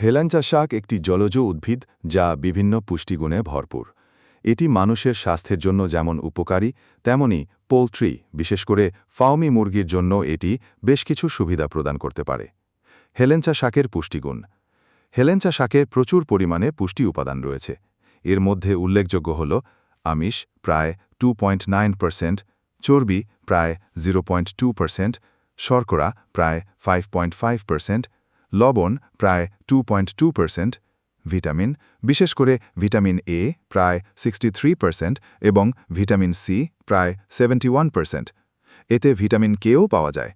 হেলাঞ্চা শাক একটি জলজ উদ্ভিদ যা বিভিন্ন পুষ্টিগুণে ভরপুর। এটি মানুষের স্বাস্থ্যের জন্য যেমন উপকারী, তেমনি পোলট্রি, বিশেষ করে ফাউমি মুরগির জন্য এটি বেশ কিছু সুবিধা প্রদান করতে পারে। হেলেঞ্চা শাকের পুষ্টিগুণ। হেলেঞ্চা শাকের প্রচুর পরিমাণে পুষ্টি উপাদান রয়েছে। এর মধ্যে উল্লেখযোগ্য হল আমিষ প্রায় টু চর্বি প্রায় জিরো শর্করা প্রায় ফাইভ লবণ প্রায় টু ভিটামিন, বিশেষ করে ভিটামিন এ প্রায় সিক্সটি এবং ভিটামিন সি প্রায় সেভেন্টি এতে ভিটামিন কেও পাওয়া যায়।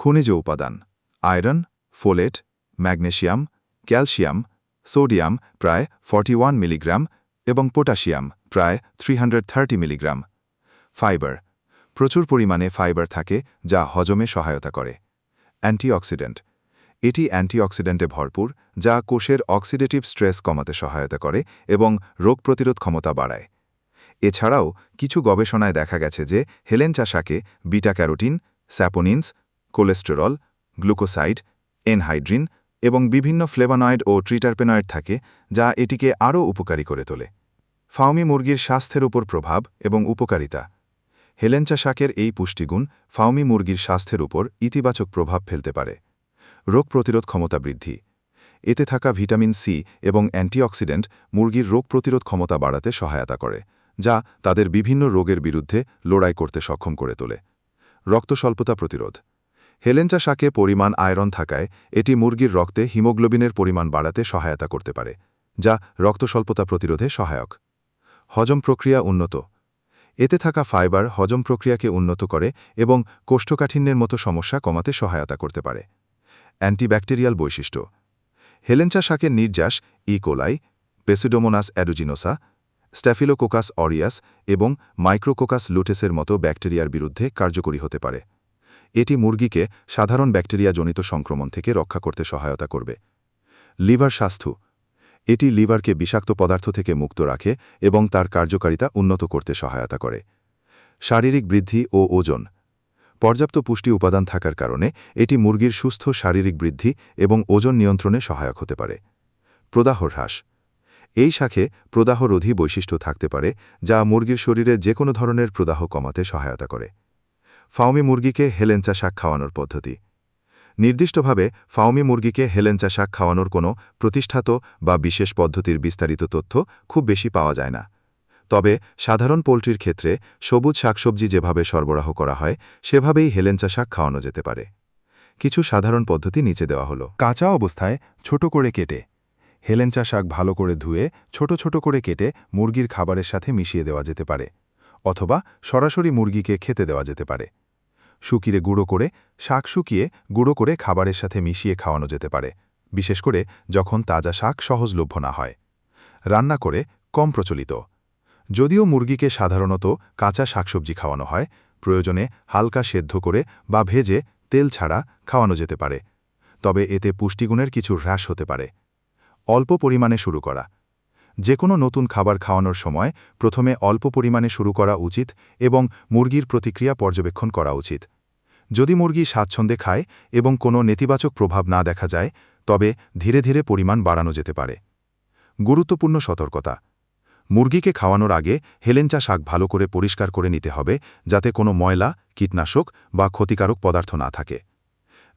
খনিজ উপাদান, iron, folate, magnesium, calcium, sodium প্রায় ফর্টি ওয়ান মিলিগ্রাম এবং পটাশিয়াম প্রায় থ্রি মিলিগ্রাম। ফাইবার, প্রচুর পরিমাণে ফাইবার থাকে যা হজমে সহায়তা করে। অ্যান্টিঅক্সিডেন্ট এটি অ্যান্টিঅক্সিডেন্টে ভরপুর, যা কোষের অক্সিডেটিভ স্ট্রেস কমাতে সহায়তা করে এবং রোগ প্রতিরোধ ক্ষমতা বাড়ায়। এছাড়াও, কিছু গবেষণায় দেখা গেছে যে হেলেঞ্চা শাকে beta carotene saponins, cholesterol, glucoside, enhydrin এবং বিভিন্ন ফ্লেভানয়েড ও ট্রিটারপেনয়েড থাকে, যা এটিকে আরও উপকারী করে তোলে। ফাউমি মুরগির স্বাস্থ্যের উপর প্রভাব এবং উপকারিতা। হেলেঞ্চা শাকের এই পুষ্টিগুণ ফাউমি মুরগির স্বাস্থ্যের উপর ইতিবাচক প্রভাব ফেলতে পারে। রোগ প্রতিরোধ ক্ষমতা বৃদ্ধি। এতে থাকা ভিটামিন সি এবং অ্যান্টিঅক্সিডেন্ট মুরগির রোগ প্রতিরোধ ক্ষমতা বাড়াতে সহায়তা করে, যা তাদের বিভিন্ন রোগের বিরুদ্ধে লড়াই করতে সক্ষম করে তোলে। রক্ত স্বল্পতা প্রতিরোধ। হেলেঞ্চা শাকে পরিমাণ আয়রন থাকায় এটি মুরগির রক্তে হিমোগ্লোবিনের পরিমাণ বাড়াতে সহায়তা করতে পারে, যা রক্ত স্বল্পতা প্রতিরোধে সহায়ক। হজম প্রক্রিয়া উন্নত। এতে থাকা ফাইবার হজম প্রক্রিয়াকে উন্নত করে এবং কোষ্ঠকাঠিন্যের মতো সমস্যা কমাতে সহায়তা করতে পারে। অ্যান্টিব্যাকটেরিয়াল বৈশিষ্ট্য। হেলেঞ্চা শাকের নির্যাস E coli pseudomonas aeruginosa staphylococcus aureus এবং মাইক্রোকোকাস লুটেসের মতো ব্যাকটেরিয়ার বিরুদ্ধে কার্যকরী হতে পারে। এটি মুরগিকে সাধারণ ব্যাকটেরিয়াজনিত সংক্রমণ থেকে রক্ষা করতে সহায়তা করবে। লিভার স্বাস্থ্য। এটি লিভারকে বিষাক্ত পদার্থ থেকে মুক্ত রাখে এবং তার কার্যকারিতা উন্নত করতে সহায়তা করে। শারীরিক বৃদ্ধি ও ওজন। পর্যাপ্ত পুষ্টি উপাদান থাকার কারণে এটি মুরগির সুস্থ শারীরিক বৃদ্ধি এবং ওজন নিয়ন্ত্রণে সহায়ক হতে পারে। প্রদাহ হ্রাস। এই শাখে প্রদাহরোধী বৈশিষ্ট্য থাকতে পারে, যা মুরগির শরীরে যে কোনো ধরনের প্রদাহ কমাতে সহায়তা করে। ফাউমি মুরগিকে হেলেঞ্চা শাক খাওয়ানোর পদ্ধতি। নির্দিষ্টভাবে ফাউমি মুরগিকে হেলেঞ্চা শাক খাওয়ানোর কোনো প্রতিষ্ঠাত বা বিশেষ পদ্ধতির বিস্তারিত তথ্য খুব বেশি পাওয়া যায় না। তবে সাধারণ পোলট্রির ক্ষেত্রে সবুজ শাকসবজি যেভাবে সরবরাহ করা হয়, সেভাবেই হেলেঞ্চা শাক খাওয়ানো যেতে পারে। কিছু সাধারণ পদ্ধতি নিচে দেওয়া হলো। কাঁচা অবস্থায় ছোট করে কেটে, হেলেঞ্চা শাক ভালো করে ধুয়ে ছোট ছোট করে কেটে মুরগির খাবারের সাথে মিশিয়ে দেওয়া যেতে পারে, অথবা সরাসরি মুরগিকে খেতে দেওয়া যেতে পারে। শুকিয়ে গুঁড়ো করে, শাক শুকিয়ে গুঁড়ো করে খাবারের সাথে মিশিয়ে খাওয়ানো যেতে পারে, বিশেষ করে যখন তাজা শাক সহজলভ্য না হয়। রান্না করে কম প্রচলিত। যদিও মুরগিকে সাধারণত কাঁচা শাকসবজি খাওয়ানো হয়, প্রয়োজনে হালকা সেদ্ধ করে বা ভেজে তেল ছাড়া খাওয়ানো যেতে পারে, তবে এতে পুষ্টিগুণের কিছু হ্রাস হতে পারে। অল্প পরিমাণে শুরু করা। যে কোনো নতুন খাবার খাওয়ানোর সময় প্রথমে অল্প পরিমাণে শুরু করা উচিত এবং মুরগির প্রতিক্রিয়া পর্যবেক্ষণ করা উচিত। যদি মুরগি স্বাচ্ছন্দ্যে খায় এবং কোনো নেতিবাচক প্রভাব না দেখা যায়, তবে ধীরে ধীরে পরিমাণ বাড়ানো যেতে পারে। গুরুত্বপূর্ণ সতর্কতা। মুরগিকে খাওয়ানোর আগে হেলেঞ্চা শাক ভালো করে পরিষ্কার করে নিতে হবে, যাতে কোনো ময়লা, কীটনাশক বা ক্ষতিকারক পদার্থ না থাকে।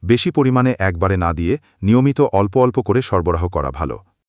বেশি পরিমাণে একবারে না দিয়ে নিয়মিত অল্প অল্প করে সরবরাহ করা ভালো।